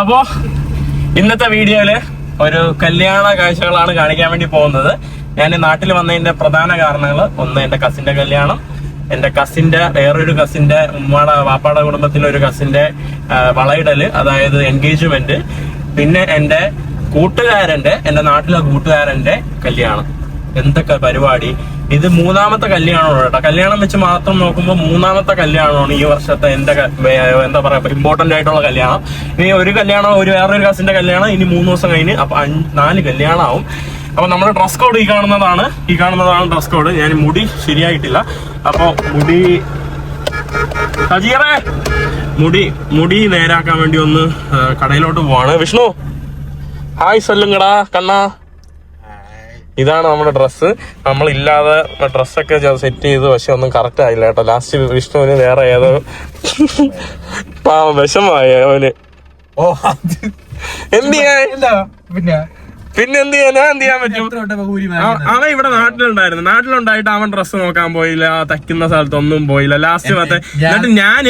അപ്പോ ഇന്നത്തെ വീഡിയോയിൽ ഒരു കല്യാണ കാഴ്ചകളാണ് കാണിക്കാൻ വേണ്ടി പോകുന്നത്. ഞാൻ നാട്ടിൽ വന്നതിന്റെ പ്രധാന കാരണങ്ങൾ ഒന്ന് എന്റെ കസിന്റെ കല്യാണം എന്റെ കസിന്റെ വേറൊരു കസിന്റെ ഉമ്മാടെ വാപ്പാടെ കുടുംബത്തിലെ ഒരു കസിന്റെ വളയിടൽ അതായത് എൻഗേജ്മെന്റ് പിന്നെ എന്റെ കൂട്ടുകാരന്റെ എന്റെ നാട്ടിലെ കൂട്ടുകാരന്റെ കല്യാണം. എന്തൊക്കെ പരിപാടി? ഇത് മൂന്നാമത്തെ കല്യാണമാണ് കേട്ടോ. കല്യാണം വെച്ച് മാത്രം നോക്കുമ്പോൾ മൂന്നാമത്തെ കല്യാണമാണ് ഈ വർഷത്തെ എന്റെ എന്താ പറയാ ഇമ്പോർട്ടന്റ് ആയിട്ടുള്ള കല്യാണം. ഇനി ഒരു കല്യാണം ഒരു വേറൊരു കസിന്റെ കല്യാണം ഇനി മൂന്ന് ദിവസം കഴിഞ്ഞ് അപ്പൊ നാല് കല്യാണമാവും അപ്പൊ നമ്മുടെ ഡ്രസ് കോഡ് ഈ കാണുന്നതാണ്. ഈ കാണുന്നതാണ് ഡ്രസ് കോഡ് ഞാൻ മുടി ശരിയായിട്ടില്ല. അപ്പൊ മുടി സജീറേ മുടി മുടി നേരാക്കാൻ വേണ്ടി ഒന്ന് കടയിലോട്ട് പോവാണ്. വിഷ്ണു ഹായ് സല്ലുങ്കടാ കണ്ണാ. ഇതാണ് നമ്മുടെ ഡ്രസ്സ് നമ്മളില്ലാതെ ഡ്രസ്സൊക്കെ സെറ്റ് ചെയ്ത് പക്ഷെ ഒന്നും കറക്റ്റ് ആയില്ല കേട്ടോ. ലാസ്റ്റ് വിഷ്ണുവിന് വേറെ ഏതോ പാവം വിഷമായി അവന്. ഓ എന്തിനാ എന്ത്? ചെയ്യാൻ ഇല്ല പിന്നെ പിന്നെ എന്ത് ചെയ്യാൻ എന്ത് ചെയ്യാൻ പറ്റും? അവൻ ഇവിടെ നാട്ടിലുണ്ടായിരുന്നു. നാട്ടിലുണ്ടായിട്ട് അവൻ ഡ്രസ്സ് നോക്കാൻ പോയില്ല തയ്ക്കുന്ന സ്ഥലത്തൊന്നും പോയില്ല. ലാസ്റ്റ് പത്ത് എന്നിട്ട് ഞാൻ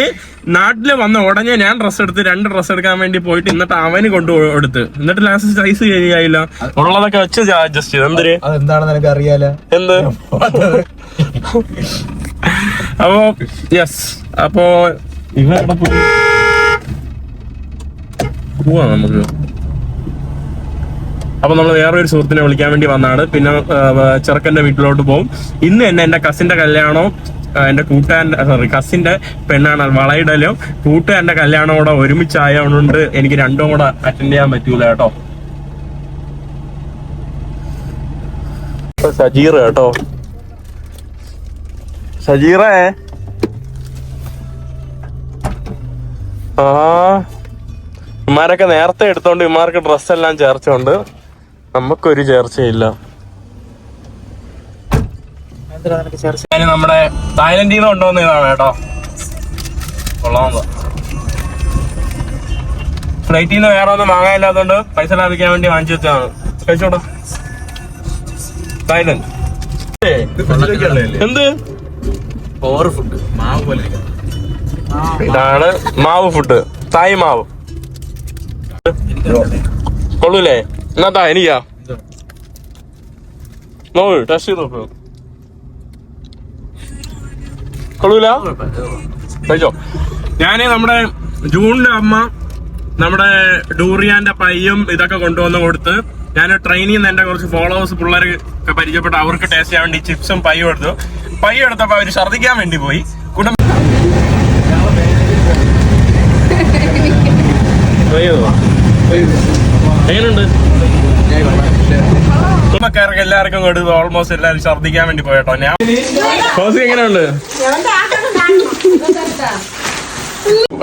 നാട്ടിൽ വന്ന ഉടനെ ഞാൻ ഡ്രസ് എടുത്ത് രണ്ട് ഡ്രസ് എടുക്കാൻ വേണ്ടി പോയിട്ട് എന്നിട്ട് അവന് കൊണ്ടു എടുത്ത്. എന്നിട്ട് ലാസ്റ്റ് സൈസ് ശരിയായില്ല ഉള്ളതൊക്കെ വെച്ച് അഡ്ജസ്റ്റ് ചെയ്തു. എന്തൊരു? എന്താണെന്ന് എനിക്ക് അറിയാലോ. എന്ത്? അപ്പോ യെസ് അപ്പോ ഇവ പോവാ നമുക്ക്. അപ്പൊ നമ്മൾ വേറൊരു സുഹൃത്തിനെ വിളിക്കാൻ വേണ്ടി വന്നാണ്. പിന്നെ ചെറുക്കന്റെ വീട്ടിലോട്ട് പോകും ഇന്ന് തന്നെ എന്റെ കസിന്റെ കല്യാണവും എന്റെ കൂട്ടുകാരന്റെ സോറി കസിന്റെ പെണ്ണാണ് വളയിടലും. കൂട്ടുകാരന്റെ കല്യാണം കൂടെ ഒരുമിച്ചായതുകൊണ്ട് എനിക്ക് രണ്ടും കൂടെ അറ്റൻഡ് ചെയ്യാൻ പറ്റൂല കേട്ടോ. സജീർ കേട്ടോ. സജീറേ? ആ. ഇമാരൊക്കെ നേരത്തെ എടുത്തോണ്ട് ഇമാർക്ക് ഡ്രസ്സെല്ലാം ചേർച്ചുണ്ട്. നമുക്കൊരു ചേർച്ചയില്ല. നമ്മുടെ തായ്ലൻഡിൽ നിന്ന് കൊണ്ടുവന്നതാണ് കേട്ടോ. കൊള്ളാമോ ഫ്ലൈറ്റിൽ നിന്ന് വേറെ ഒന്നും വാങ്ങാനില്ലാത്തതുകൊണ്ട് പൈസ ലാഭിക്കാൻ വേണ്ടി വാങ്ങിച്ചു വെച്ചതാണ്. കഴിച്ചോട്ടോ തായ്ലൻഡ്. എന്ത്? ഓവർ ഫുഡ് മാവ് പോലെ ഇതാണ് മാവ് ഫുഡ് തായ് മാവ്. കൊള്ളൂലേ? എന്നാ എനിക്കാ നോക്ക് ടെസ്റ്റ് ചെയ്ത് Jeg കൊള്ളൂല കഴിച്ചോ af നമ്മുടെ ജൂണിന്റെ അമ്മ നമ്മുടെ ഡൂറിയാന്റെ പയ്യും ഇതൊക്കെ കൊണ്ടുവന്ന് കൊടുത്ത് ഞാൻ ട്രെയിനിൽ നിന്ന് എന്റെ കുറച്ച് ഫോളോവേഴ്സ് പിള്ളേർ ഒക്കെ പരിചയപ്പെട്ട അവർക്ക് ടേസ്റ്റ് ചെയ്യാൻ വേണ്ടി ചിപ്സും പയ്യും എടുത്തു. പയ്യും എടുത്തപ്പോ അവർ ഛർദിക്കാൻ വേണ്ടി പോയി. കുടുംബ എങ്ങനെയുണ്ട് കുടുംബക്കാർക്ക് എല്ലാവർക്കും കൊടുത്തു ഓൾമോസ്റ്റ് എല്ലാവരും ഛർദ്ദിക്കാൻ വേണ്ടി പോയട്ടോ. ഞാൻ ഹോസി എങ്ങനെയുണ്ട്?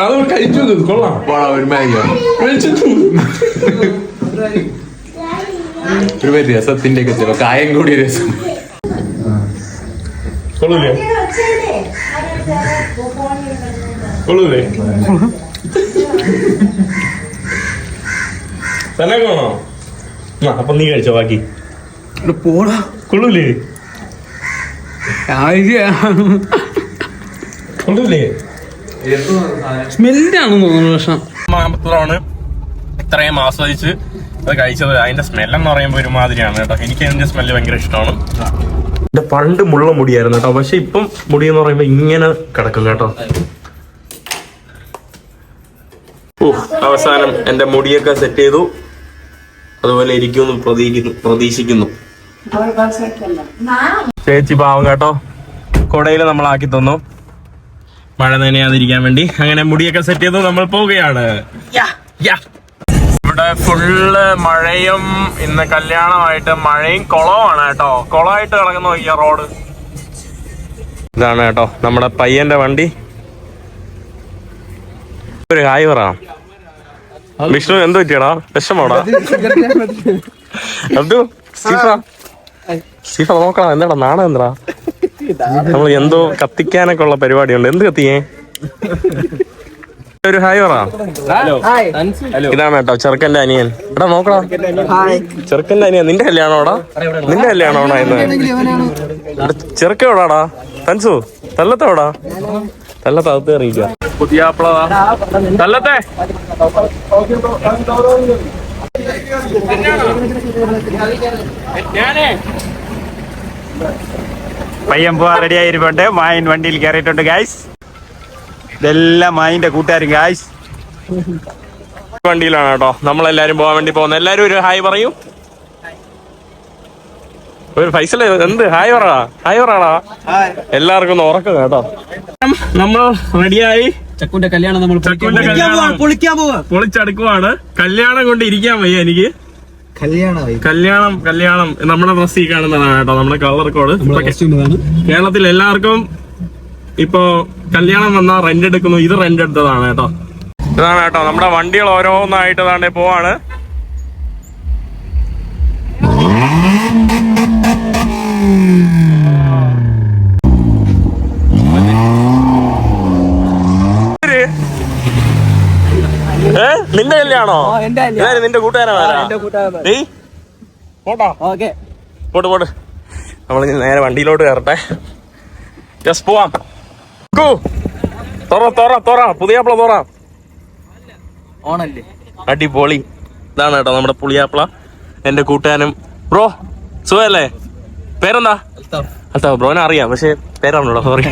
അത് കഴിച്ചു കൊള്ളാം. ഒരു മാഗിയോ ഒരു രസത്തിന്റെ ഒക്കെ ചില കായം കൂടിയ രസം. കൊള്ളൂലേ? കൊള്ളൂലേ? ആ അപ്പൊ നീ കഴിച്ചോ ബാക്കി. പോടാ. കൊള്ളൂലേ? കൊള്ളൂലേ? സ്മെല്ലാണെന്ന് തോന്നുന്നു പക്ഷെ മാത്രമാണ് ഇത്രയും ആസ്വദിച്ച് അത് കഴിച്ചത്. അതിന്റെ സ്മെല്ലെന്ന് പറയുമ്പോൾ ഒരുമാതിരിയാണ് കേട്ടോ. എനിക്ക് അതിന്റെ സ്മെല്ല് ഭയങ്കര ഇഷ്ടമാണ്. എന്റെ പണ്ട് മുള്ള മുടിയായിരുന്നു കേട്ടോ. പക്ഷെ ഇപ്പം മുടി എന്ന് പറയുമ്പോ ഇങ്ങനെ കിടക്കും കേട്ടോ. ഓ അവസാനം എന്റെ മുടിയൊക്കെ സെറ്റ് ചെയ്തു. അതുപോലെ ഇരിക്കുമെന്ന് പ്രതീക്ഷിക്കുന്നു. ചേച്ചി പാവം കേട്ടോ. കൊടയിൽ നമ്മളാക്കി തന്നു. മഴ നനയാതിരിക്കാൻ വേണ്ടി അങ്ങനെ മുടിയൊക്കെ സെറ്റ് ചെയ്തു നമ്മൾ പോവുകയാണ്. ഇവിടെ ഫുള്ള് മഴയും ഇന്ന് കല്യാണമായിട്ട് മഴയും കുളമാണ് കേട്ടോ. കുളമായിട്ട് കിടക്കുന്ന നോക്കിയ റോഡ് ഇതാണ് കേട്ടോ നമ്മുടെ പയ്യന്റെ വണ്ടി. ഒരു കായ് പറ. വിഷ്ണു എന്ത് പറ്റിയടാ? വിഷമാടാ അബ്ദു സീഫ സ്റ്റീഫ നോക്കണം. എന്താടാ നാണം എന്താ നമ്മൾ എന്തോ കത്തിക്കാനൊക്കെ ഉള്ള പരിപാടിയുണ്ട്. എന്ത് കത്തിയേ? ഒരു ഹായ് പറ. ഇതാണ് കേട്ടോ ചെറുക്കന്റെ അനിയൻ. എടാ നോക്കടാ. ചെറുക്കന്റെ അനിയൻ നിന്റെ കല്യാണോടാ നിന്റെ കല്യാണോടാ ഇന്ന്? ചെറുക്കോടാടാ തൻസു തല്ലത്തോടാ? നല്ല തകർത്ത് കയറിയില്ല പുതിയ തല്ലത്തെ ഞാനേ. പയ്യൻ പോവാ റെഡി ആയിരിപ്പുണ്ട്. മായൻ വണ്ടിയിൽ കയറിയിട്ടുണ്ട് ഗായ്സ് ഇതെല്ലാം മായിന്റെ കൂട്ടുകാരും ഗായ്സ് വണ്ടിയിലാണ് കേട്ടോ. നമ്മളെല്ലാരും പോകാൻ വേണ്ടി പോകുന്നത്. എല്ലാരും ഒരു ഹായ് പറയൂ. ഒരു ഫൈസൽ എന്ത്? ഹായ് പറടാ ഹായ് പറടാ. എല്ലാവർക്കും ഒന്ന് ഉറക്കം കേട്ടോ. നമ്മൾ റെഡിയായി. ചക്കുന്റെ കല്യാണം നമ്മൾ പൊളിച്ചടുക്കുവാണ്. കല്യാണം കൊണ്ട് ഇരിക്കാൻ വയ്യ എനിക്ക്. കല്യാണം കല്യാണം. നമ്മുടെ ഡ്രസ് ഈ കാണുന്നതാണ് കേട്ടോ നമ്മുടെ കളർ കോഡ് കേരളത്തിൽ എല്ലാവർക്കും ഇപ്പോ കല്യാണം വന്നാൽ റെന്റ് എടുക്കുന്നു. ഇത് റെന്റ് എടുത്തതാണ് കേട്ടോ. ഇതാണ് കേട്ടോ നമ്മുടെ വണ്ടികൾ ഓരോന്നായിട്ട് താണ്ടെ പോവാണ്. നിന്റെ കല്യാണോ? നിന്റെ കൂട്ടുകാരനാരാ നീ? പോട്ടോ. പോട്ട് നമ്മൾ നേരെ വണ്ടിയിലോട്ട് കയറട്ടെ. ജസ്റ്റ് പോവാം. തുറ തുറ തുറ. പുതിയാപ്പിള തുറ. ഓണല്ലേ? അടിപൊളി. ഇതാണ് കേട്ടോ നമ്മുടെ പുളിയാപ്പിള എന്റെ കൂട്ടുകാരനും. ബ്രോ സുഖല്ലേ? പേരെന്താ? അല്ല ബ്രോനെ അറിയാം പക്ഷെ പേരാണല്ലോ സോറി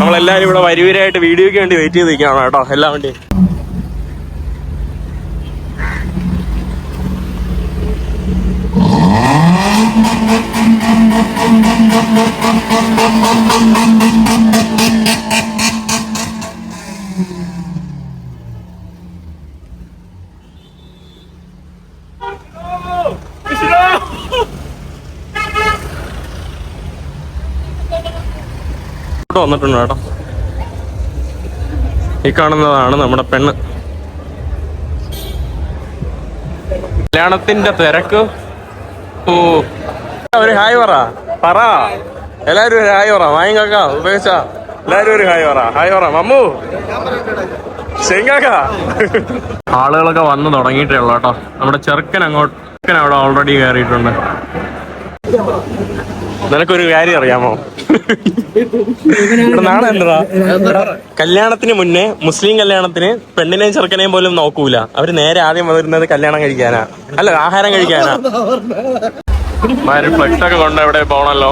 നമ്മളെല്ലാരും ഇവിടെ വരിവരായിട്ട് വീഡിയോക്ക് വേണ്ടി വെയിറ്റ് ചെയ്ത് നിൽക്കുകയാണ് കേട്ടോ എല്ലാം വേണ്ടി. വന്നിട്ടുണ്ട് കേട്ടോ. ഈ കാണുന്നതാണ് നമ്മുടെ പെണ്ണ്. കല്യാണത്തിന്റെ തിരക്ക്. ഓ. ഒരു ഹായ് പറ. പറ. എല്ലാരും ഒരു ഹായ് പറ. വാങ്ങിക്കാക്ക ഉപേക്ഷ എല്ലാരും ഒരു ഹായ് പറ. ഹായ് പറ. മമ്മു. ശരിക്കാക്ക ആളുകളൊക്കെ വന്ന് തുടങ്ങിയിട്ടേ ഉള്ളു കേട്ടോ. നമ്മുടെ ചെറുക്കൻ അങ്ങോട്ട് ചെറുക്കൻ അവിടെ ഓൾറെഡി കയറിയിട്ടുണ്ട്. നിനക്കൊരു കാര്യം അറിയാമോ? കല്യാണത്തിന് മുന്നേ മുസ്ലിം കല്യാണത്തിന് പെണ്ണിനെയും ചെറുക്കനെയും പോലും നോക്കൂല. അവർ നേരെ ആദ്യം വരുന്നത് കല്യാണം കഴിക്കാനാ. അല്ല ആഹാരം കഴിക്കാനാ. ഫ്ലക്സ് ഒക്കെ കൊണ്ട് എവിടെ പോണല്ലോ?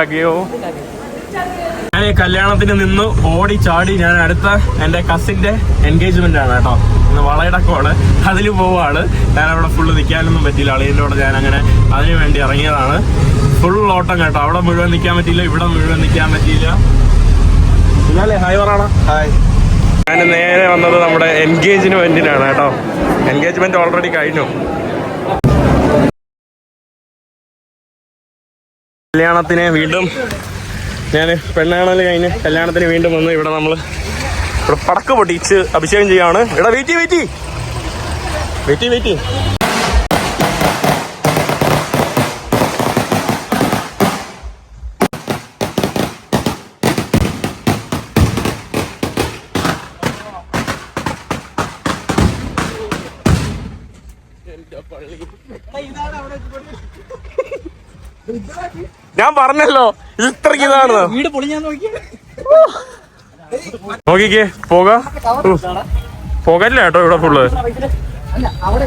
ഹഗയോ. ഞാൻ ഈ കല്യാണത്തിന് നിന്ന് ഓടി ചാടി ഞാൻ അടുത്ത എന്റെ കസിന്റെ എൻഗേജ്മെന്റ് ആണ് കേട്ടോ. ഇന്ന് വളയിടക്കമാണ് അതിൽ പോവാണ്. ഞാൻ അവിടെ ഫുള്ള് നിൽക്കാനൊന്നും പറ്റിയില്ല. അളിയന്റെ കൂടെ ഞാൻ അങ്ങനെ അതിനു വേണ്ടി ഇറങ്ങിയതാണ്. ഫുൾ ഓട്ടം കേട്ടോ. അവിടെ മുഴുവൻ നിൽക്കാൻ പറ്റിയില്ല ഇവിടെ മുഴുവൻ നിൽക്കാൻ പറ്റിയില്ല. ഇന്നാലേ ഹായ് പറയണ ഹായ് ഞാൻ നേരെ വന്നത് നമ്മുടെ എൻഗേജ്മെന്റിനാണ് കേട്ടോ. എൻഗേജ്മെന്റ് ഓൾറെഡി കഴിഞ്ഞു. കല്യാണത്തിന് വീണ്ടും ഞാൻ പെണ്ണാണല്ലോ കഴിഞ്ഞ് കല്യാണത്തിന് വീണ്ടും വന്ന് ഇവിടെ നമ്മൾ ഇവിടെ പടക്ക് പൊട്ടിച്ച് അഭിഷേകം ചെയ്യാണ് ഇവിടെ വെയിറ്റ് വെയിറ്റ് വെയിറ്റ് വെയിറ്റ് ഞാൻ പറഞ്ഞല്ലോ ഇത് ഇത്രയ്ക്ക് ഇതാണ് വീട് പൊളിഞ്ഞാൻ നോക്കി നോക്കിക്കേ പോക. പോകല്ല കേട്ടോ ഇവിടെ ഫുള്ള് അവിടെ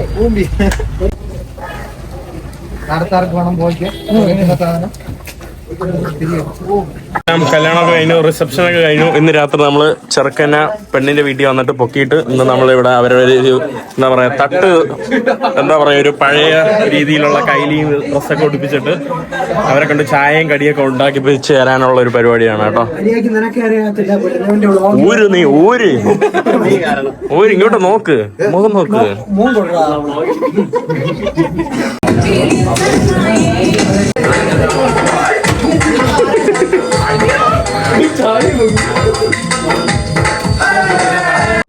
കല്യാണമൊക്കെ കഴിഞ്ഞു റിസപ്ഷൻ ഒക്കെ കഴിഞ്ഞു. ഇന്ന് രാത്രി നമ്മൾ ചെറുക്കന പെണ്ണിന്റെ വീട്ടിൽ വന്നിട്ട് പൊക്കിയിട്ട് ഇന്ന് നമ്മൾ ഇവിടെ അവരുടെ ഒരു എന്താ പറയാ തട്ട് എന്താ പറയാ ഒരു പഴയ രീതിയിലുള്ള കൈലിയും ഡ്രസ്സൊക്കെ ഒടിപ്പിച്ചിട്ട് അവരെ കൊണ്ട് ചായയും കടിയൊക്കെ ഉണ്ടാക്കി വെച്ച് തരാനുള്ള ഒരു പരിപാടിയാണ് കേട്ടോ. ഊര് നീ ഊര്. ഊര് ഇങ്ങോട്ട് നോക്ക്. മുഖം നോക്ക്. മൂന്ന്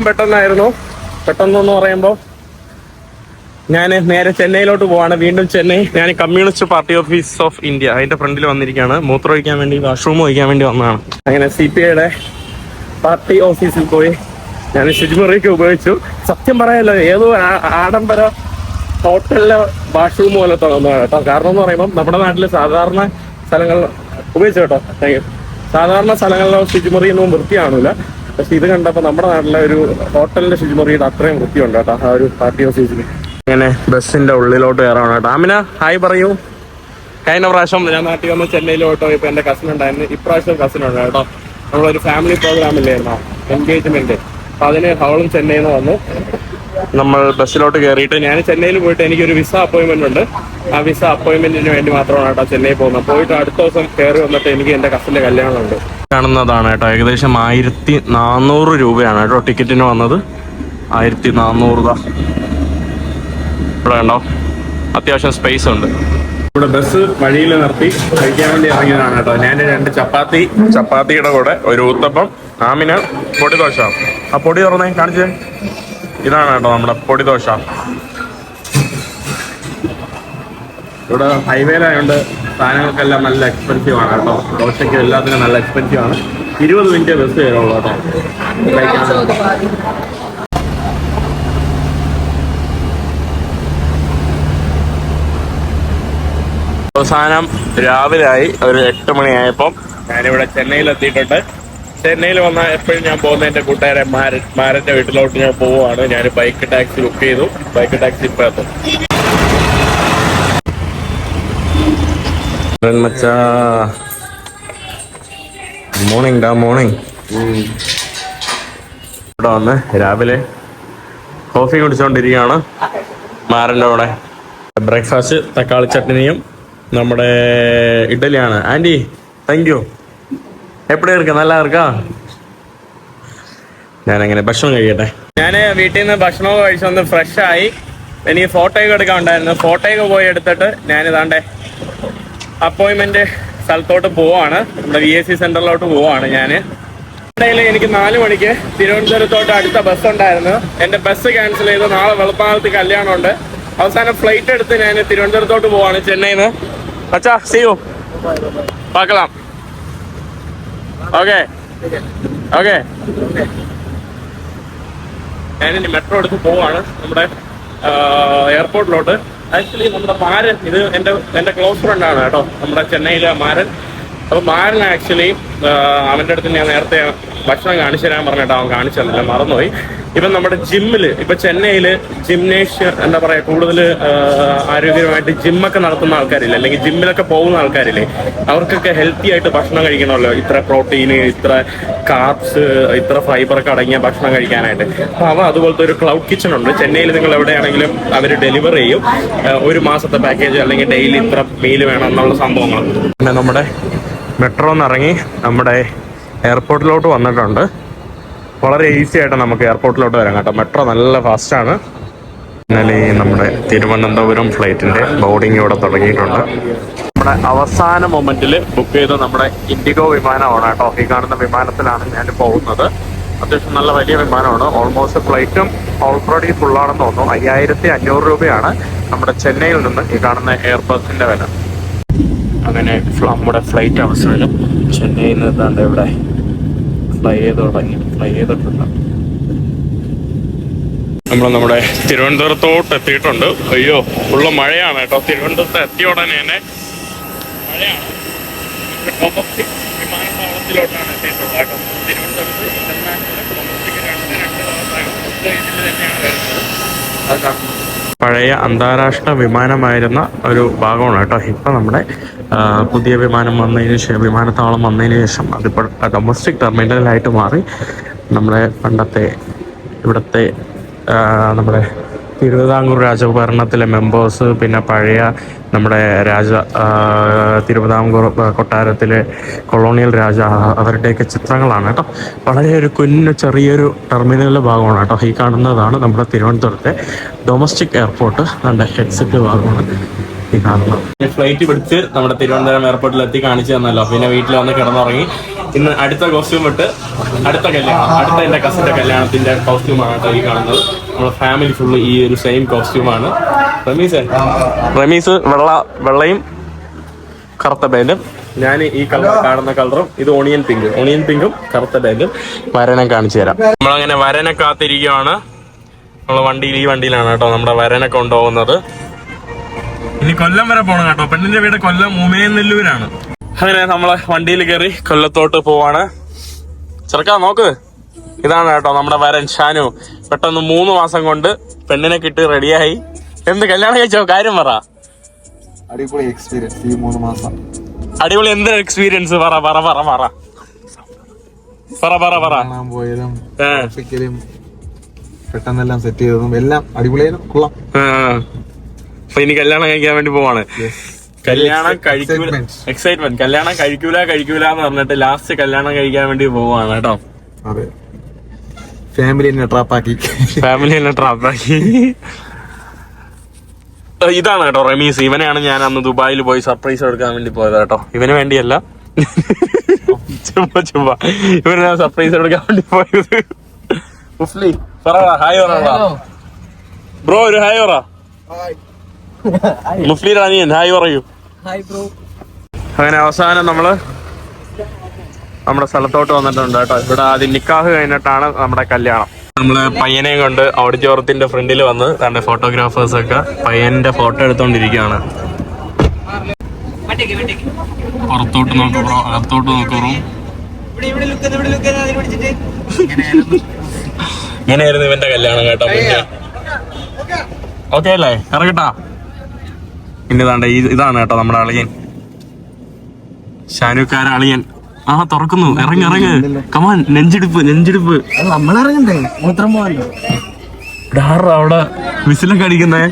പെട്ടെന്നായിരുന്നു. പെട്ടെന്നെന്ന് പറയുമ്പോൾ ഞാൻ നേരെ ചെന്നൈയിലോട്ട് പോവാണ്. വീണ്ടും ചെന്നൈ. ഞാൻ communist party office of India അതിന്റെ ഫ്രണ്ടിൽ വന്നിരിക്കുകയാണ് മൂത്രം ഒഴിക്കാൻ വേണ്ടി വാഷ്റൂം ഒഴിക്കാൻ വേണ്ടി വന്നതാണ്. അങ്ങനെ സി പി ഐയുടെ പാർട്ടി ഓഫീസിൽ പോയി ഞാൻ ശുചിമുറിയൊക്കെ ഉപയോഗിച്ചു. സത്യം പറയാലോ ഏതോ ആഡംബര ഹോട്ടലിലെ വാഷ്റൂം പോലെ തോന്നുന്നു കേട്ടോ. കാരണം എന്ന് പറയുമ്പോൾ നമ്മുടെ നാട്ടിലെ സാധാരണ സ്ഥലങ്ങൾ ഉപയോഗിച്ചു കേട്ടോ. താങ്ക് സാധാരണ സ്ഥലങ്ങളിലെ ശുചിമുറിയൊന്നും വൃത്തിയാണില്ല പക്ഷെ ഇത് കണ്ടപ്പോൾ നമ്മുടെ നാട്ടിലെ ഒരു ഹോട്ടലിന്റെ ശുചിമുറിയുടെ അത്രയും വൃത്തിയുണ്ട് കേട്ടോ ആ ഒരു പാർട്ടി ഓഫീസിന് അങ്ങനെ ബസ്സിന്റെ ഉള്ളിലോട്ട് കയറാണ് കേട്ടോ. ആമിന ഹായ് പറയൂ. കഴിഞ്ഞ പ്രാവശ്യം ഞാൻ നാട്ടിൽ വന്ന് ചെന്നൈയിലോട്ട് ഇപ്പൊ എന്റെ കസിൻ ഉണ്ടായിരുന്നു. ഇപ്രാവശ്യം കസിൻ ഉണ്ട് കേട്ടോ. നമ്മളൊരു ഫാമിലി പ്രോഗ്രാം ഇല്ലായിരുന്നോ? എൻഗേജ്മെന്റ് അപ്പൊ അതിന് അവളും ചെന്നൈയിൽ നിന്ന് വന്നു. നമ്മൾ ബസ്സിലോട്ട് കയറിയിട്ട് ഞാൻ ചെന്നൈയിൽ പോയിട്ട് എനിക്കൊരു വിസ അപ്പോയിൻമെന്റ് ഉണ്ട്. ആ വിസ അപ്പോയിന്റ്മെന്റിന് വേണ്ടി മാത്രമാണ് കേട്ടോ ചെന്നൈ പോകുന്നത്. പോയിട്ട് അടുത്ത ദിവസം കയറി വന്നിട്ട് എനിക്ക് എന്റെ കസിന്റെ കല്യാണമുണ്ട്. കാണുന്നതാണ് കേട്ടോ. ഏകദേശം ആയിരത്തി നാനൂറ് രൂപയാണ് കേട്ടോ ടിക്കറ്റിന് വന്നത്. ആയിരത്തി നാനൂറ് ഇവിടെ കണ്ടോ? അത്യാവശ്യം സ്പേസ് ഉണ്ട്. ഇവിടെ ബസ് വഴിയിൽ നിർത്തി കഴിക്കാൻ വേണ്ടി ഇറങ്ങിയതാണ് കേട്ടോ. ഞാൻ രണ്ട് ചപ്പാത്തി ചപ്പാത്തിയുടെ കൂടെ ഒരു ഊത്തപ്പം ആമിന് പൊടി ദോശ. ആ പൊടി തുറന്നേ കാണിച്ചേ. ഇതാണ് കേട്ടോ നമ്മുടെ പൊടി ദോശ ഇവിടെ ഹൈവേയിലായതുകൊണ്ട് സാധനങ്ങൾക്കെല്ലാം നല്ല എക്സ്പെൻസീവ് ആണ് കേട്ടോ. ദോശയ്ക്ക് എല്ലാത്തിനും നല്ല എക്സ്പെൻസീവ് ആണ്. ഇരുപത് മിനിറ്റ് ബസ് കയറുള്ളൂ കേട്ടോ. അവസാനം രാവിലെ ആയി ഒരു എട്ട് മണിയായപ്പം ഞാനിവിടെ ചെന്നൈയിൽ എത്തിയിട്ടുണ്ട് ചെന്നൈയിൽ വന്ന എപ്പോഴും ഞാൻ പോകുന്ന എന്റെ കൂട്ടുകാരെ മാരൻ വീട്ടിലോട്ട് ഞാൻ പോവുകയാണ്. ഞാൻ ബൈക്ക് ടാക്സി ബുക്ക് ചെയ്തു. ബൈക്ക് ടാക്സി ഇപ്പൊ എത്തും. മോർണിംഗ് ഡാ മോർണിംഗ് ഇവിടെ വന്ന് രാവിലെ കോഫി കുടിച്ചുകൊണ്ടിരിക്കുകയാണ് മാറിന്റെ കൂടെ. ബ്രേക്ക്ഫാസ്റ്റ് തക്കാളി ചട്നിയും നമ്മുടെ ഇഡലിയാണ്. ആന്റി താങ്ക് യു എപ്പോഴും ഇരിക്കാം? നല്ല ഞാൻ ഞാനങ്ങനെ ഭക്ഷണം കഴിയട്ടെ ഞാൻ വീട്ടിൽ നിന്ന് ഭക്ഷണമൊക്കെ കഴിച്ച് വന്ന് ഫ്രഷ് ആയി. എനിക്ക് ഫോട്ടോയൊക്കെ എടുക്കാൻ ഉണ്ടായിരുന്നു. ഫോട്ടോയൊക്കെ പോയി എടുത്തിട്ട് ഞാൻ ഇതാണ്ടേ അപ്പോയിന്റ്മെന്റ് സ്ഥലത്തോട്ട് പോവാണ്. നമ്മുടെ വി എസ് സി സെന്ററിലോട്ട് പോവാണ് ഞാൻ ഇടയിൽ എനിക്ക് നാല് മണിക്ക് തിരുവനന്തപുരത്തോട്ട് അടുത്ത ബസ് ഉണ്ടായിരുന്നു. എന്റെ ബസ് ക്യാൻസൽ ചെയ്ത് നാളെ വെളുപ്പാകത്ത് കല്യാണം ഉണ്ട് അവസാനം ഫ്ലൈറ്റ് എടുത്ത് ഞാൻ തിരുവനന്തപുരത്തോട്ട് പോവാണ് ചെന്നൈന്ന്. അച്ഛാ സിയു പാക്കലാം ഓക്കെ. ഓക്കെ. ഞാനിനി മെട്രോ എടുത്ത് പോവാണ്. നമ്മുടെ എയർപോർട്ടിലോട്ട് ആക്ച്വലി നമ്മുടെ മാരൻ ഇത് എന്റെ എന്റെ ക്ലോസ് ഫ്രണ്ട് ആണ് കേട്ടോ. നമ്മുടെ ചെന്നൈയിലെ മാരൻ. അപ്പൊ മാരൻ ആക്ച്വലി അവന്റെ അടുത്ത് ഞാൻ നേരത്തെ ഭക്ഷണം കാണിച്ചു തരാൻ പറഞ്ഞിട്ട് അവൻ കാണിച്ചു മറന്നുപോയി. ഇപ്പം നമ്മുടെ ജിമ്മിൽ ഇപ്പൊ ചെന്നൈയിൽ ജിംനേഷ്യം എന്താ പറയാ കൂടുതൽ ആരോഗ്യപരമായിട്ട് ജിമ്മൊക്കെ നടത്തുന്ന ആൾക്കാരില്ലേ? അല്ലെങ്കിൽ ജിമ്മിലൊക്കെ പോകുന്ന ആൾക്കാരില്ലേ? അവർക്കൊക്കെ ഹെൽത്തി ആയിട്ട് ഭക്ഷണം കഴിക്കണമല്ലോ? ഇത്ര പ്രോട്ടീന് ഇത്ര കാർബ്സ് ഇത്ര ഫൈബർ ഒക്കെ അടങ്ങിയ ഭക്ഷണം കഴിക്കാനായിട്ട്. അപ്പൊ അവ അതുപോലത്തെ ഒരു ക്ലൗഡ് കിച്ചൺ ഉണ്ട്. ചെന്നൈയിൽ നിങ്ങൾ എവിടെയാണെങ്കിലും അവർ ഡെലിവർ ചെയ്യും. ഒരു മാസത്തെ പാക്കേജ് അല്ലെങ്കിൽ ഡെയിലി ഇത്ര മീൽ വേണം എന്നുള്ള സംഭവങ്ങൾ പിന്നെ നമ്മുടെ മെട്രോ ഇറങ്ങി നമ്മുടെ എയർപോർട്ടിലോട്ട് വന്നിട്ടുണ്ട്. വളരെ ഈസി ആയിട്ട് നമുക്ക് എയർപോർട്ടിലോട്ട് വരാം കേട്ടോ. മെട്രോ നല്ല ഫാസ്റ്റാണ് ഇന്നലെ നമ്മുടെ തിരുവനന്തപുരം ഫ്ലൈറ്റിന്റെ ബോർഡിംഗ് ഇവിടെ തുടങ്ങിയിട്ടുണ്ട്. നമ്മുടെ അവസാന മൊമെന്റിൽ ബുക്ക് ചെയ്ത നമ്മുടെ ഇൻഡിഗോ വിമാനമാണ് കേട്ടോ. ഈ കാണുന്ന വിമാനത്തിലാണ് ഞാൻ പോകുന്നത്. അത്യാവശ്യം നല്ല വലിയ വിമാനമാണ്. ഓൾമോസ്റ്റ് ഫ്ലൈറ്റും ഓൾറെഡി ഫുള്ളാണെന്ന് തോന്നുന്നു. അയ്യായിരത്തി അഞ്ഞൂറ് രൂപയാണ് നമ്മുടെ ചെന്നൈയിൽ നിന്ന് ഈ കാണുന്ന എയർബസിന്റെ വില. അങ്ങനെ നമ്മുടെ ഫ്ലൈറ്റ് അവസാനം ചെന്നൈയിൽ നിന്ന് ഇവിടെ ഫ്ലൈ ചെയ്ത് തുടങ്ങി. ഫ്ലൈ ചെയ്തിട്ടുണ്ട്. നമ്മൾ നമ്മുടെ തിരുവനന്തപുരത്തോട്ട് എത്തിയിട്ടുണ്ട്. അയ്യോ ഉള്ള മഴയാണ് കേട്ടോ. തിരുവനന്തപുരത്ത് എത്തിയ ഉടനെ തന്നെ മഴയാണ്. വിമാനത്താവളത്തിലോട്ടാണ് എത്തിയിട്ടുള്ളത് കേട്ടോ. തിരുവനന്തപുരത്ത് ഇന്റർനാഷണൽ ഡൊമസ്റ്റിക് രണ്ട് രണ്ട് ഇതിൽ തന്നെയാണ് വരുന്നത്. അത്. പഴയ അന്താരാഷ്ട്ര വിമാനമായിരുന്ന ഒരു ഭാഗമാണ് കേട്ടോ. ഇപ്പൊ നമ്മുടെ പുതിയ വിമാനം വന്നതിന് ശേഷം വിമാനത്താവളം വന്നതിന് ശേഷം അതിപ്പോൾ ഡൊമസ്റ്റിക് ടെർമിനലായിട്ട് മാറി നമ്മുടെ പണ്ടത്തെ ഇവിടുത്തെ നമ്മുടെ തിരുവിതാംകൂർ രാജഭരണത്തിലെ മെമ്പേഴ്സ് പിന്നെ പഴയ നമ്മുടെ രാജ തിരുവിതാംകൂർ കൊട്ടാരത്തിലെ കൊളോണിയൽ രാജ അവരുടെയൊക്കെ ചിത്രങ്ങളാണ് കേട്ടോ. വളരെ ഒരു കുഞ്ഞു ചെറിയൊരു ടെർമിനലിലെ ഭാഗമാണ് കേട്ടോ. ഈ കാണുന്നതാണ് നമ്മുടെ തിരുവനന്തപുരത്തെ ഡൊമസ്റ്റിക് എയർപോർട്ട്. നമ്മുടെ എക്സിറ്റ് ഭാഗമാണ് ഈ ഫ്ലൈറ്റ് പിടിച്ച് നമ്മുടെ തിരുവനന്തപുരം എയർപോർട്ടിൽ എത്തി കാണിച്ചു തന്നല്ലോ. പിന്നെ വീട്ടിൽ വന്ന് കിടന്നുറങ്ങി. ഇന്ന് അടുത്ത കോസ്റ്റ്യൂം ഇട്ട് അടുത്ത കല്യാണം അടുത്ത എന്റെ കസിന്റെ കല്യാണത്തിന്റെ കോസ്റ്റ്യൂമാണ് കേട്ടോ ഈ കാണുന്നത്. നമ്മുടെ ഫാമിലി ഫുള്ള് ഈ ഒരു സെയിം കോസ്റ്റ്യൂമാണ് റമീസ്? റമീസ് വെള്ള വെള്ളയും കറുത്ത പാന്റും ഞാൻ ഈ കളർ കാണുന്ന കളറും ഇത് ഓണിയൻ പിങ്ക് ഓണിയൻ പിങ്കും കറുത്ത പാന്റും വരനെ കാണിച്ചു തരാം. നമ്മളങ്ങനെ വരനെ കാത്തിരിക്കുകയാണ്. നമ്മൾ വണ്ടിയിൽ ഈ വണ്ടിയിലാണ് കേട്ടോ നമ്മുടെ വരനെ കൊണ്ടുപോകുന്നത്. ഇനി കൊല്ലം വരെ പോകണം കേട്ടോ. പെണ്ണിന്റെ വീട് കൊല്ലം മൂമേനെല്ലൂരാണ് അങ്ങനെ നമ്മളെ വണ്ടിയിൽ കയറി കൊല്ലത്തോട്ട് പോവാണ്. ചെറുക്കാ നോക്ക്. ഇതാണ് കേട്ടോ നമ്മുടെ വരൻ ഷാനു. പെട്ടെന്ന് മൂന്ന് മാസം കൊണ്ട് പെണ്ണിനെ കിട്ടി റെഡിയായി. എന്ത് കല്യാണം കഴിച്ചോ? കാര്യം പറ. അടിപൊളി എക്സ്പീരിയൻസ് ഈ മൂന്ന് മാസം. അടിപൊളി എന്ത് എക്സ്പീരിയൻസ് പറ പറ പറ പറ. പറ പറ പറ. പോയതും ട്രാഫിക്കലും പെട്ടെന്നെല്ലാം സെറ്റ് ചെയ്തതും എല്ലാം അടിപൊളിയായിരുന്നു. കൊള്ളാം. അപ്പൊ ഇനി കല്യാണം കഴിക്കാൻ വേണ്ടി പോവാണ്. കല്യാണം കഴിക്കൂല എക്സൈറ്റ്മെന്റ് കല്യാണം കഴിക്കൂല കഴിക്കൂല എന്ന് പറഞ്ഞിട്ട് ലാസ്റ്റ് കല്യാണം കഴിക്കാൻ വേണ്ടി പോവാണ് കേട്ടോ. അതെ. ഫാമിലി എന്നെ ട്രാപ്പാക്കി. ഫാമിലി എന്നെ ട്രാപ്പാക്കി. ഇതാണ് കേട്ടോ റമീസ്. ഇവനെയാണ് ഞാൻ അന്ന് ദുബായിൽ പോയി സർപ്രൈസ് എടുക്കാൻ വേണ്ടി പോയത് കേട്ടോ. ഇവന് വേണ്ടിയല്ല. ചുമ്മാ ചുമ്മാ. ഇവന് ഞാൻ സർപ്രൈസ് എടുക്കാൻ വേണ്ടി പോയത്. മുഫ്ലി പറടാ ഹായ് പറടാ ബ്രോ ഒരു ഹായ് പറ. മുഫ്ലി റാനിയൻ ഹായ് പറയൂ. Hi bro. അങ്ങനെ അവസാനം നമ്മൾ നമ്മുടെ സ്ഥലത്തോട്ട് വന്നിട്ടുണ്ട് കേട്ടോ. ഇവിടെ ആദ്യം നിക്കാഹ് കഴിഞ്ഞിട്ടാണ് നമ്മുടെ കല്യാണം. നമ്മൾ പയ്യനെ കൊണ്ട് ഓഡിറ്റോറിയത്തിന്റെ ഫ്രണ്ടിൽ വന്ന് തന്റെ ഫോട്ടോഗ്രാഫേഴ്സ് ഒക്കെ പയ്യന്റെ ഫോട്ടോ എടുത്തോണ്ടിരിക്കുകയാണ് പുറത്തോട്ട് നോക്കുമ്പോ അകത്തോട്ട് നോക്കുമ്പോ ഇങ്ങനെയായിരുന്നു ഇവന്റെ കല്യാണം കേട്ടോ ഓക്കെ അല്ലേ? ഇറങ്ങട്ടാ. പിന്നെ ഇതാണ്ട് ഇതാണ് കേട്ടോ നമ്മുടെ അളിയൻ. ഷാനുക്കാര അളിയൻ. ആ തുറക്കുന്നു. ഇറങ്ങി ഇറങ്ങ്. കമാൻ നെഞ്ചിടിപ്പ് നെഞ്ചിടിപ്പ്. നമ്മളിറങ്ങണ്ടേ മൂത്രം ഡാറ അവിടെ വിസിലൊക്കെ അടിക്കുന്നേ?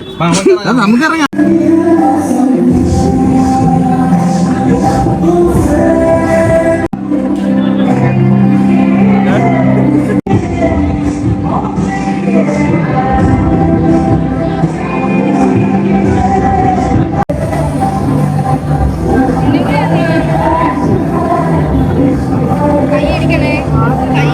നമുക്കിറങ്ങാം കൈയടിക്കണേ കൈയടിക്കണേ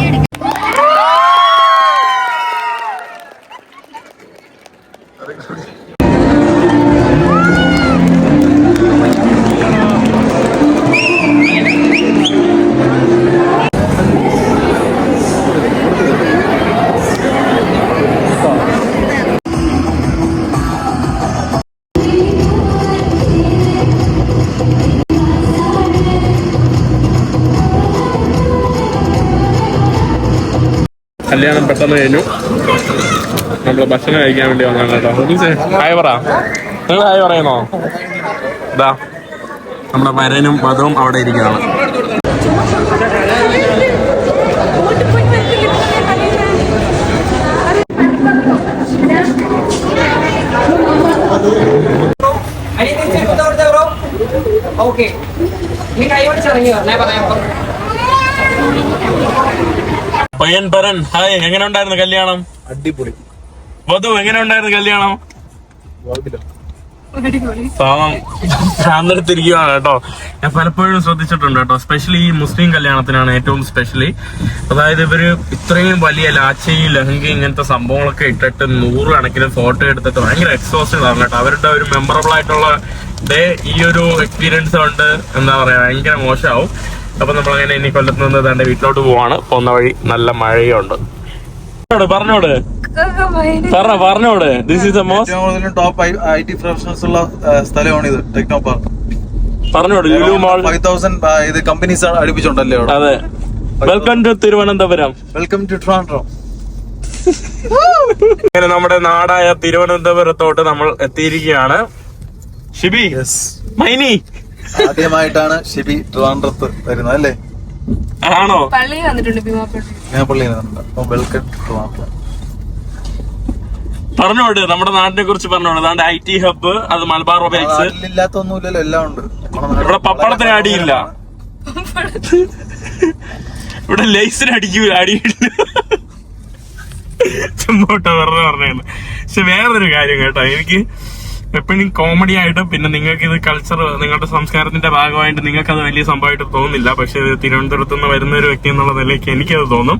കല്യാണം പെട്ടെന്ന് കഴിഞ്ഞു. നമ്മൾ ഭക്ഷണം കഴിക്കാൻ വേണ്ടി വന്നാണ് കേട്ടോ. ഹായ് പറ. നിങ്ങൾ ഹായ് പറയുന്നോ? ഇതാ നമ്മുടെ വരനും വധവും അവിടെ ഇരിക്കുകയാണ്. ഓക്കെ നീ കൈ പിടിച്ചിറങ്ങി പറഞ്ഞേ പറയാം. പയ്യൻ പരൻ ഹായ് എങ്ങനെ ഉണ്ടായിരുന്നു കല്യാണം? അടിപൊളി. വധു എങ്ങനെ ഉണ്ടായിരുന്നു കല്യാണം പാവം ഭ്രാന്തെടുത്തിരിക്കുകയാണ് കേട്ടോ. ഞാൻ പലപ്പോഴും ശ്രദ്ധിച്ചിട്ടുണ്ട് കേട്ടോ. സ്പെഷ്യലി ഈ മുസ്ലിം കല്യാണത്തിനാണ് ഏറ്റവും സ്പെഷ്യലി അതായത് ഇവർ ഇത്രയും വലിയ ലാച്ചയും ലഹങ്കയും ഇങ്ങനത്തെ സംഭവങ്ങളൊക്കെ ഇട്ടിട്ട് നൂറുകണക്കിന് ഫോട്ടോ എടുത്തിട്ട് ഭയങ്കര എക്സോസ്റ്റഡ് ആണ് കേട്ടോ. അവരുടെ ഒരു മെമ്മറബിൾ ആയിട്ടുള്ള ഡേ ഈ ഒരു എക്സ്പീരിയൻസ് കൊണ്ട് എന്താ പറയാ ഭയങ്കര മോശമാവും. അപ്പൊ നമ്മളങ്ങനെ ഇനി കൊല്ലത്ത് നിന്ന് തന്റെ വീട്ടിലോട്ട് പോവാണ്. പോകുന്ന വഴി നല്ല മഴയുണ്ട്. പറഞ്ഞോട്, പറ പറഞ്ഞോട്. This is most top I T professionals ഉള്ള സ്ഥലമാണ് ഇത് ടെക്നോ പാർക്ക് പറഞ്ഞോട് ലുലു മോൾ ഫൈവ് തൗസൻഡ് ഇത് കമ്പനീസ് അടുപ്പിച്ചുണ്ടല്ലേ അതെ. Welcome to Thiruvananthapuram welcome to Trivandrum അങ്ങനെ നമ്മുടെ നാടായ തിരുവനന്തപുരത്തോട്ട് നമ്മൾ എത്തിയിരിക്കുകയാണ്. ഷിബി മൈനി. ആദ്യമായിട്ടാണ് ഷിബി ട്രാൻഡ്രത്ത് വരുന്നത് അല്ലേ? ആണോ? പള്ളി വന്നിട്ടുണ്ട് ഭീമാപ്പള്ളി ഞാൻ പള്ളിയിൽ നിന്നുണ്ട് അപ്പൊ വെൽക്കം ടു ട്രാൻഡ്രോ പറഞ്ഞോട് നമ്മുടെ നാടിനെ കുറിച്ച് പറഞ്ഞോട് അതാണ്ട് ഐ ടി ഹബ്ബ് അത് മലബാർ റോബാക്സ് ഇല്ലാത്തൊന്നുമില്ലല്ലോ എല്ലാം ഉണ്ട്. ഇവിടെ പപ്പടത്തിന് അടിയില്ല. ഇവിടെ ലൈസിന് അടിക്കൂല അടിയില്ല. ചുമ്പോട്ട് വെറുതെ പറഞ്ഞു പക്ഷെ വേറൊരു കാര്യം കേട്ടോ എനിക്ക് എപ്പോഴും കോമഡി ആയിട്ട് പിന്നെ നിങ്ങൾക്ക് ഇത് കൾച്ചർ നിങ്ങളുടെ സംസ്കാരത്തിന്റെ ഭാഗമായിട്ട് നിങ്ങൾക്ക് അത് വലിയ സംഭവമായിട്ട് തോന്നില്ല പക്ഷെ തിരുവനന്തപുരത്ത് നിന്ന് വരുന്ന ഒരു വ്യക്തി എന്നുള്ള നിലയ്ക്ക് എനിക്കത് തോന്നും.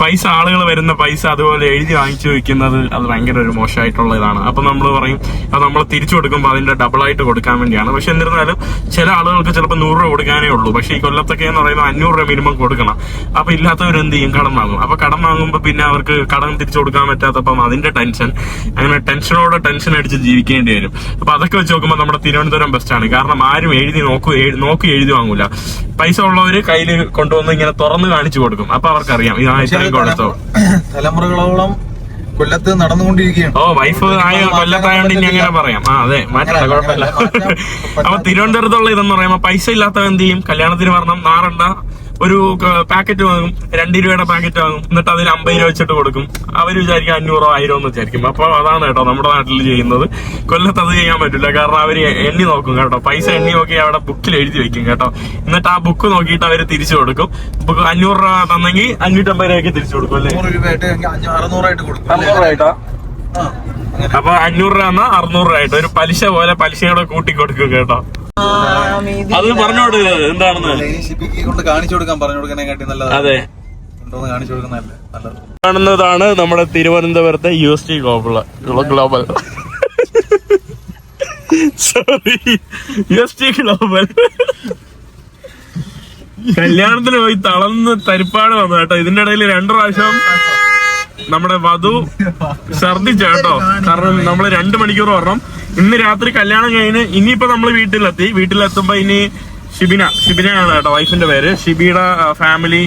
പൈസ ആളുകൾ വരുന്ന പൈസ അതുപോലെ എഴുതി വാങ്ങിച്ചു വെക്കുന്നത് അത് ഭയങ്കര ഒരു മോശമായിട്ടുള്ള ഇതാണ്. അപ്പൊ നമ്മൾ പറയും അത് നമ്മൾ തിരിച്ചു കൊടുക്കുമ്പോൾ അതിന്റെ ഡബിൾ ആയിട്ട് കൊടുക്കാൻ വേണ്ടിയാണ്. പക്ഷെ എന്നിരുന്നാലും ചില ആളുകൾക്ക് ചിലപ്പോൾ നൂറ് രൂപ കൊടുക്കാനേ ഉള്ളൂ. പക്ഷെ ഈ കൊല്ലത്തൊക്കെ എന്ന് പറയുമ്പോൾ അഞ്ഞൂറ് രൂപ മിനിമം കൊടുക്കണം. അപ്പൊ ഇല്ലാത്തവർ എന്ത് ചെയ്യും? കടം വാങ്ങും. അപ്പൊ കടം വാങ്ങുമ്പോൾ പിന്നെ അവർക്ക് കടം തിരിച്ചു കൊടുക്കാൻ പറ്റാത്തപ്പം അതിന്റെ ടെൻഷൻ അങ്ങനെ ടെൻഷനോടെ ടെൻഷൻ അടിച്ച് ജീവിക്കേണ്ടി വരും. അപ്പൊ അതൊക്കെ വെച്ച് നോക്കുമ്പോൾ നമ്മുടെ തിരുവനന്തപുരം ബെസ്റ്റാണ് കാരണം ആരും എഴുതി നോക്കൂ നോക്കി എഴുതി വാങ്ങൂല. പൈസ ഉള്ളവര് കയ്യിൽ കൊണ്ടുവന്ന് ഇങ്ങനെ തുറന്ന് കാണിച്ചു കൊടുക്കും. അപ്പൊ അവർക്കറിയാം കൊടുത്തോ. തലമുറകളോളം കൊല്ലത്ത് നടന്നുകൊണ്ടിരിക്കുകയാണ്. ഓ വൈഫ് ആയ കൊല്ലത്തായോണ്ട് ഇനി അങ്ങനെ പറയാം. ആ അതെ മാറ്റണ്ട കുഴപ്പമില്ല. അപ്പൊ തിരുവനന്തപുരത്തുള്ള ഇതെന്ന് പറയുമ്പോ പൈസ ഇല്ലാത്തവ എന്ത് ചെയ്യും? കല്യാണത്തിന് പറഞ്ഞ നാറണ്ട. ഒരു പാക്കറ്റ് വാങ്ങും രണ്ട് രൂപയുടെ പാക്കറ്റ് വാങ്ങും എന്നിട്ട് അതിൽ അമ്പത് രൂപ വെച്ചിട്ട് കൊടുക്കും. അവർ വിചാരിക്കും അഞ്ഞൂറോ ആയിരോ എന്ന് വിചാരിക്കും. അപ്പൊ അതാണ് കേട്ടോ നമ്മുടെ നാട്ടിൽ ചെയ്യുന്നത്. കൊല്ലത്ത് അത് ചെയ്യാൻ പറ്റില്ല. കാരണം അവർ എണ്ണി നോക്കും കേട്ടോ. പൈസ എണ്ണി നോക്കി അവിടെ ബുക്കിൽ എഴുതി വെക്കും കേട്ടോ. എന്നിട്ട് ആ ബുക്ക് നോക്കിയിട്ട് അവർ തിരിച്ചു കൊടുക്കും. ബുക്ക് അഞ്ഞൂറ് രൂപ തന്നെങ്കിൽ അഞ്ഞൂറ്റമ്പത് രൂപയ്ക്ക് തിരിച്ചു കൊടുക്കും അല്ലേ? അറുന്നൂറായിട്ട് കൊടുക്കും. അപ്പൊ അഞ്ഞൂറ് രൂപ എന്നാ അറുന്നൂറ് രൂപ ആയിട്ട്. ഒരു പലിശ പോലെ പലിശയോടെ കൂട്ടി കൊടുക്കും കേട്ടോ. അത് പറഞ്ഞോട് എന്താണെന്ന്? കൊണ്ട് കാണിച്ചു കൊടുക്കാൻ പറഞ്ഞു കൊടുക്കാനായിട്ട് നല്ലത് അതെ. കാണിച്ചു കൊടുക്കുന്നതല്ലേ നല്ലത്. കാണുന്നതാണ് നമ്മുടെ തിരുവനന്തപുരത്തെ U S T global global. Sorry U S T global. കല്യാണത്തിന് പോയി തളർന്ന് തരിപ്പാട് വന്നു കേട്ടോ. ഇതിന്റെ ഇടയിൽ രണ്ടു പ്രാവശ്യം നമ്മുടെ വധു ഛർദിച്ചു കേട്ടോ. കാരണം നമ്മൾ രണ്ടു മണിക്കൂർ പറഞ്ഞു ഇന്ന് രാത്രി കല്യാണം കഴിഞ്ഞ് ഇനിയിപ്പോ നമ്മൾ വീട്ടിലെത്തി. വീട്ടിലെത്തുമ്പോ ഇനി ഷിബിന ഷിബിനയാണ് കേട്ടോ വൈഫിന്റെ പേര്. ഷിബിയുടെ ഫാമിലി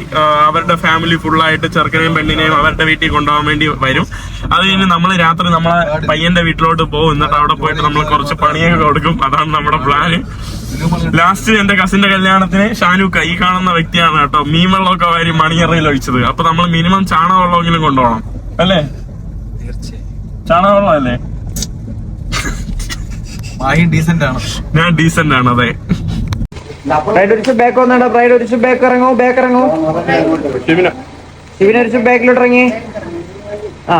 അവരുടെ ഫാമിലി ഫുള്ളായിട്ട് ചെറുക്കനെയും പെണ്ണിനെയും അവരുടെ വീട്ടിൽ കൊണ്ടുപോകാൻ വേണ്ടി വരും. അത് കഴിഞ്ഞ് നമ്മൾ രാത്രി നമ്മളെ പയ്യന്റെ വീട്ടിലോട്ട് പോകും. എന്നിട്ട് അവിടെ പോയിട്ട് നമ്മൾ കുറച്ച് പണിയൊക്കെ കൊടുക്കും. അതാണ് നമ്മുടെ പ്ലാന് ലാസ്റ്റ് എന്റെ കസിന്റെ കല്യാണത്തിന് ഷാനൂക്ക ഈ കാണുന്ന വ്യക്തിയാണ് കേട്ടോ. മീൻ വെള്ളമൊക്കെ വാരി മണിയറയിൽ ഒഴിച്ചത്. അപ്പൊ നമ്മൾ മിനിമം ചാണകവെള്ളമെങ്കിലും കൊണ്ടുപോകണം. അല്ലേ? ചാണകവെള്ളം അല്ലേ ഞാൻ ഡീസന്റ് ആണ് അതെ. ബ്രൈഡ് ഒരു ബാക്ക് വന്നേടാ ബ്രൈഡ് ഒരു ബാക്ക് ഇറങ്ങോ ബാക്ക് ഇറങ്ങോ. ഷിബിന ശിവനെ ഒരു ബാക്കിലോട്ട് ഇറങ്ങി. ആ.